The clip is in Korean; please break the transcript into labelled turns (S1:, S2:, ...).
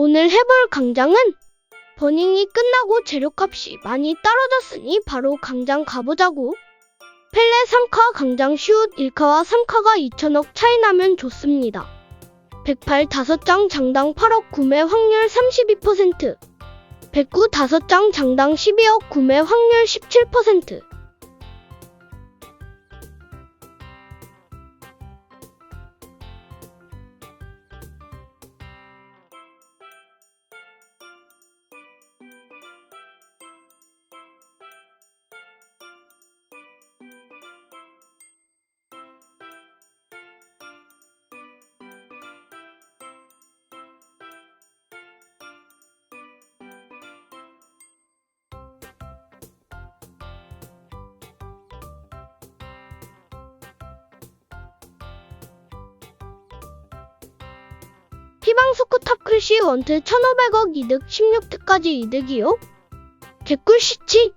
S1: 오늘 해볼 강장은 버닝이 끝나고 재료값이 많이 떨어졌으니 바로 강장 가보자고. 펠레 3카 강장 슛 1카와 3카가 2천억 차이 나면 좋습니다. 108 5장 장당 8억 구매 확률 32%. 109 5장 장당 12억 구매 확률 17%. 피방 스쿠 탑 클시 원트 1500억 이득 16트까지 이득이요? 개꿀 시치